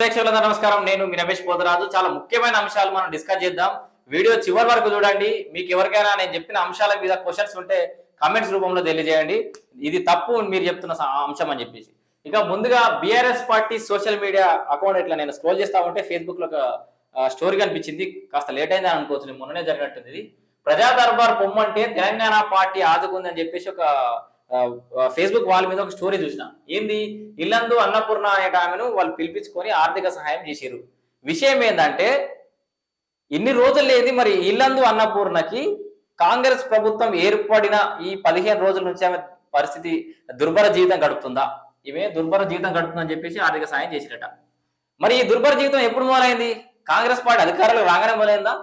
ప్రేక్షకులందరూ నమస్కారం. నేను మీ రమేష్ పోతరాజు. చాలా ముఖ్యమైన అంశాలు మనం డిస్కస్ చేద్దాం. వీడియో చివరి వరకు చూడండి. మీకు ఎవరికైనా నేను చెప్పిన అంశాల మీద క్వశ్చన్స్ ఉంటే కమెంట్స్ రూపంలో తెలియజేయండి. ఇది తప్పు మీరు చెప్తున్న అంశం అని చెప్పేసి. ఇక ముందుగా BRS party social media account ఇట్లా నేను స్క్రోల్ చేస్తా ఉంటే ఫేస్బుక్లో ఒక స్టోరీ కనిపించింది. కాస్త లేట్ అయిందని అనుకోవచ్చు మొన్ననే జరిగినట్టుంది ప్రజా దర్బార్ పొమ్మంటే తెలంగాణ పార్టీ ఆదుకుందని చెప్పేసి ఒక ఫేస్బుక్ వాళ్ళ మీద ఒక స్టోరీ చూసిన. ఏంది? ఇల్లందు అన్నపూర్ణ అనే ఆమెను వాళ్ళు పిలిపించుకొని ఆర్థిక సహాయం చేశారు విషయం ఏంటంటే ఇన్ని రోజులు లేదు మరి ఇల్లందు అన్నపూర్ణకి కాంగ్రెస్ ప్రభుత్వం ఏర్పడిన ఈ పదిహేను రోజుల నుంచి ఆమె పరిస్థితి దుర్భర జీవితం గడుపుతుందా? ఈమె దుర్భర జీవితం గడుపుతుందని చెప్పేసి ఆర్థిక సాయం చేసిరట. మరి ఈ దుర్భర జీవితం ఎప్పుడు మొదలైంది? కాంగ్రెస్ పార్టీ అధికారులు రాగానే మొదలైందా?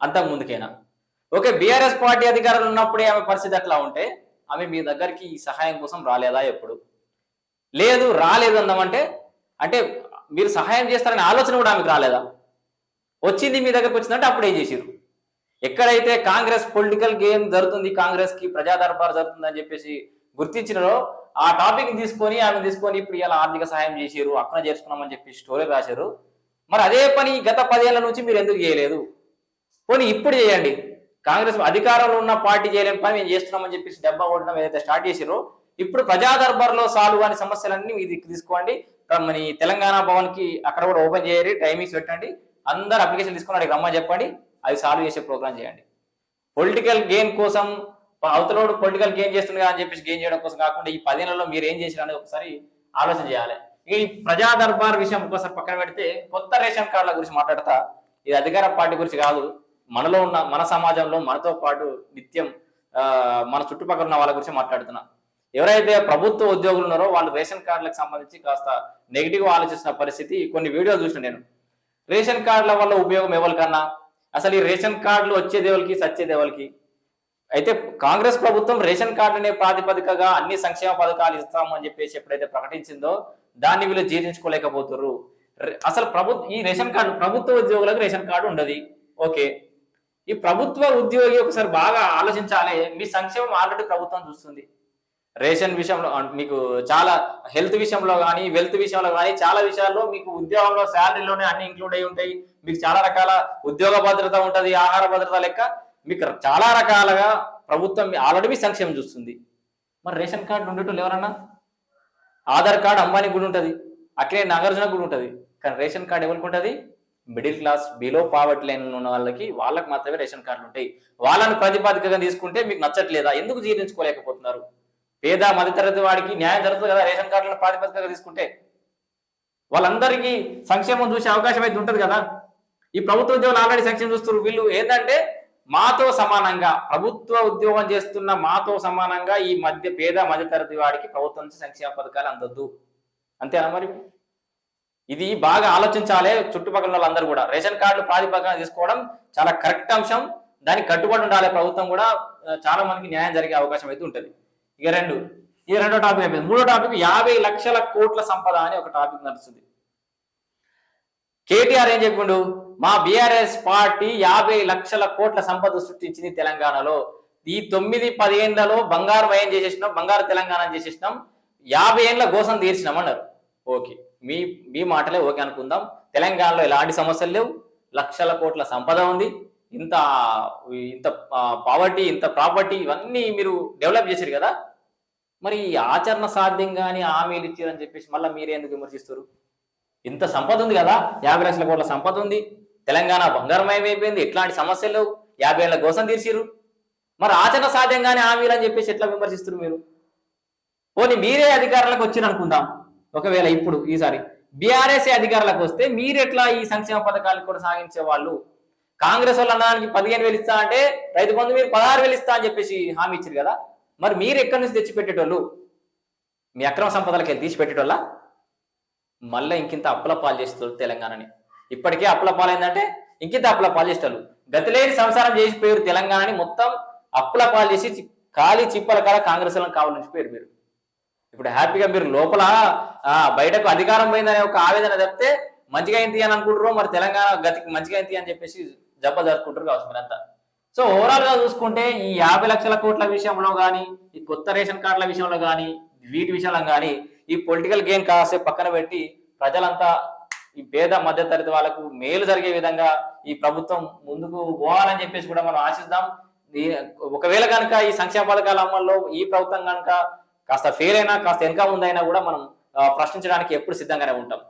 అంతకు ముందుకైనా? ఓకే బీఆర్ఎస్ పార్టీ అధికారులు ఉన్నప్పుడే ఆమె పరిస్థితి అట్లా ఉంటే ఆమె మీ దగ్గరికి ఈ సహాయం కోసం రాలేదా ఎప్పుడు? లేదు రాలేదు అందామంటే అంటే మీరు సహాయం చేస్తారనే ఆలోచన కూడా ఆమెకు రాలేదా? వచ్చింది మీ దగ్గరకు వచ్చిందంటే అప్పుడు ఏం చేసిరు ఎక్కడైతే కాంగ్రెస్ పొలిటికల్ గేమ్ జరుగుతుంది కాంగ్రెస్కి ప్రజా దర్బార్ జరుగుతుంది అని చెప్పేసి గుర్తించినారో ఆ టాపిక్ తీసుకొని ఆమె తీసుకొని ఇప్పుడు ఇలా ఆర్థిక సహాయం చేశారు అక్కడ చేసుకున్నామని చెప్పి స్టోరీ రాశారు. మరి అదే పని గత పదేళ్ళ నుంచి మీరు ఎందుకు చేయలేదు? పోనీ ఇప్పుడు చేయండి. కాంగ్రెస్ అధికారంలో ఉన్న పార్టీ చేయలేని పని మేము చేస్తున్నామని చెప్పేసి డబ్బా కొట్టడం ఏదైతే స్టార్ట్ చేసిరో ఇప్పుడు ప్రజా దర్బార్లో సాల్వ్ కాని సమస్యలన్నీ ఇది తీసుకోండి. మన తెలంగాణ భవన్కి అక్కడ కూడా ఓపెన్ చేయండి టైమింగ్స్ పెట్టండి. అందరు అప్లికేషన్ తీసుకుని అక్కడికి రమ్మని చెప్పండి. అది సాల్వ్ చేసే ప్రోగ్రామ్ చేయండి. పొలిటికల్ గేమ్ కోసం అవతలోడు పొలిటికల్ గేమ్ చేస్తుండగా అని చెప్పేసి గేమ్ చేయడం కోసం కాకుండా ఈ పదేళ్ళలో మీరు ఏం చేసినా అనేది ఒకసారి ఆలోచన చేయాలి. ఈ ప్రజా దర్బార్ విషయం ఒకసారి పక్కన పెడితే కొత్త రేషన్ కార్డుల గురించి మాట్లాడతా ఇది అధికార పార్టీ గురించి కాదు. మనలో ఉన్న మన సమాజంలో మనతో పాటు నిత్యం ఆ, మన చుట్టుపక్కల ఉన్న వాళ్ళ గురించి మాట్లాడుతున్నా. ఎవరైతే ప్రభుత్వ ఉద్యోగులు ఉన్నారో వాళ్ళు రేషన్ కార్డులకు సంబంధించి కాస్త నెగిటివ్ ఆలోచిస్తున్న పరిస్థితి కొన్ని వీడియోలు చూసిన నేను. రేషన్ కార్డుల వల్ల ఉపయోగం ఎవరికన్నా అసలు ఈ రేషన్ కార్డులు వచ్చేది ఎవరికి అయితే కాంగ్రెస్ ప్రభుత్వం రేషన్ కార్డు అనే ప్రాతిపదికగా అన్ని సంక్షేమ పథకాలు ఇస్తామని చెప్పేసి ఎప్పుడైతే ప్రకటించిందో దాన్ని వీళ్ళు జీర్ణించుకోలేకపోతున్నారు అసలు ప్రభుత్వ ఈ రేషన్ కార్డు ప్రభుత్వ ఉద్యోగులకు రేషన్ కార్డు ఉండదు. ఓకే. ఈ ప్రభుత్వ ఉద్యోగి ఒకసారి బాగా ఆలోచించాలి. మీ సంక్షేమం ఆల్రెడీ ప్రభుత్వం చూస్తుంది. రేషన్ విషయంలో మీకు చాలా హెల్త్ విషయంలో కానీ వెల్త్ విషయంలో కానీ చాలా విషయాల్లో మీకు ఉద్యోగంలో శాలరీలోనే అన్ని ఇంక్లూడ్ అయి ఉంటాయి. మీకు చాలా రకాల ఉద్యోగ భద్రత ఉంటుంది ఆహార భద్రత లెక్క. మీకు చాలా రకాలుగా ప్రభుత్వం ఆల్రెడీ మీ సంక్షేమం చూస్తుంది. మరి రేషన్ కార్డు ఉండేటోళ్ళు ఎవరన్నా? ఆధార్ కార్డు అంబానీ కూడా ఉంటుంది. అట్లే నాగార్జున కూడా ఉంటుంది. కానీ రేషన్ కార్డు ఎవరికి ఉంటుంది? Middle class below poverty line ఉన్న వాళ్ళకి వాళ్ళకి మాత్రమే రేషన్ కార్డులు ఉంటాయి. వాళ్ళని ప్రతిపాదికగా తీసుకుంటే మీకు నచ్చట్లేదా? ఎందుకు జీర్ణించుకోలేకపోతున్నారు? పేద మధ్యతరగతి వాడికి న్యాయం జరుగుతుంది కదా రేషన్ కార్డులను ప్రాతిపదికగా తీసుకుంటే? వాళ్ళందరికీ సంక్షేమం చూసే అవకాశం అయితే ఉంటుంది కదా? ఈ ప్రభుత్వ ఉద్యోగులు ఆల్రెడీ సంక్షేమం చూస్తున్నారు. వీళ్ళు ఏంటంటే మాతో సమానంగా ప్రభుత్వ ఉద్యోగం చేస్తున్న మాతో సమానంగా ఈ మధ్య పేద మధ్యతరగతి వాడికి ప్రభుత్వం నుంచి సంక్షేమ పథకాలు అందొద్దు. అంతేనా మరి? ఇది బాగా ఆలోచించాలి చుట్టుపక్కల వాళ్ళందరూ కూడా. రేషన్ కార్డులు ప్రాతిపదికన తీసుకోవడం చాలా కరెక్ట్ అంశం. దానికి కట్టుబడి ఉండాలి ప్రభుత్వం కూడా చాలా మందికి న్యాయం జరిగే అవకాశం అయితే ఉంటుంది. ఇక రెండు. ఈ రెండో టాపిక్ అయిపోయింది. మూడో టాపిక్ యాభై లక్షల కోట్ల సంపద అని ఒక టాపిక్ నడుస్తుంది. కేటీఆర్ ఏం చెప్పిండు? మా బీఆర్ఎస్ పార్టీ యాభై లక్షల కోట్ల సంపద సృష్టించింది తెలంగాణలో. ఈ తొమ్మిది పదిహేనులలో బంగారు మయం చేసేసినాం బంగారు తెలంగాణ చేసేసినాం. యాభై ఏళ్ళ కోసం తీర్చినాం అన్నారు. ఓకే. మీ మీ మాటలే ఓకే అనుకుందాం. తెలంగాణలో ఎలాంటి సమస్యలు లేవు. లక్షల కోట్ల సంపద ఉంది. ఇంత ఇంత పావర్టీ ఇంత ప్రాపర్టీ ఇవన్నీ మీరు డెవలప్ చేశారు కదా. మరి ఈ ఆచరణ సాధ్యం కానీ హామీలు ఇచ్చారని చెప్పేసి మళ్ళీ మీరే ఎందుకు విమర్శిస్తారు ఇంత సంపద ఉంది కదా. యాభై లక్షల కోట్ల సంపద ఉంది. తెలంగాణ బంగారమయం అయిపోయింది. ఎట్లాంటి సమస్యలు లేవు. యాభై ఏళ్ళ కోసం తీర్చిరు మరి ఆచరణ సాధ్యం కానీ హామీలు అని చెప్పేసి ఎట్లా విమర్శిస్తారు మీరు? పోనీ మీరే అధికారులకు వచ్చిరు అనుకుందాం. ఒకవేళ ఇప్పుడు ఈసారి బీఆర్ఎస్ అధికారులకు వస్తే మీరెట్లా ఈ సంక్షేమ పథకాలు కూడా సాగించే వాళ్ళు? కాంగ్రెస్ వాళ్ళు అన్నదానికి పదిహేను వేలు ఇస్తా అంటే రైతు బంధు మీరు పదహారు వేలు ఇస్తా అని చెప్పేసి హామీ ఇచ్చారు కదా. మరి మీరు ఎక్కడి నుంచి తెచ్చిపెట్టేటోళ్ళు? మీ అక్రమ సంపదలకి తీసిపెట్టేటోళ్ళ? తీసి పెట్టేటోళ్ళ మళ్ళీ ఇంకింత అప్పుల పాలు చేస్తారు తెలంగాణని. ఇప్పటికే అప్పుల పాలైందంటే ఇంకింత అప్పుల పాలు చేస్తారు గతిలేని సంసారం చేసిపోయారు తెలంగాణని మొత్తం అప్పుల పాలు చేసి చి- ఖాళీ చిప్పల కాడ కాంగ్రెస్ వాళ్ళని కావాలని పేరు మీరు. ఇప్పుడు హ్యాపీగా మీరు లోపల బయటకు అధికారం పోయిందనే ఒక ఆవేదన చెప్తే మంచిగా అయింది అని అనుకుంటారు మరి తెలంగాణ గతికి మంచిగా అయింది అని చెప్పేసి జబ్బ జరుపుకుంటారు కావచ్చు మీరంతా. సో ఓవరాల్గా చూసుకుంటే ఈ యాభై లక్షల కోట్ల విషయంలో కానీ ఈ కొత్త రేషన్ కార్డుల విషయంలో కానీ వీటి విషయంలో కానీ ఈ పొలిటికల్ గేమ్ కాసేపు పక్కన పెట్టి ప్రజలంతా ఈ పేద మధ్యతరగతి వాళ్ళకు మేలు జరిగే విధంగా ఈ ప్రభుత్వం ముందుకు పోవాలని చెప్పేసి కూడా మనం ఆశిద్దాం. ఒకవేళ కనుక ఈ సంక్షేమ పథకాల అమల్లో ఈ ప్రభుత్వం కనుక కాస్త ఫెయిల్ అయినా కాస్త వెనక ఉందైనా కూడా మనం ప్రశ్నించడానికి ఎప్పుడు సిద్ధంగానే ఉంటాం.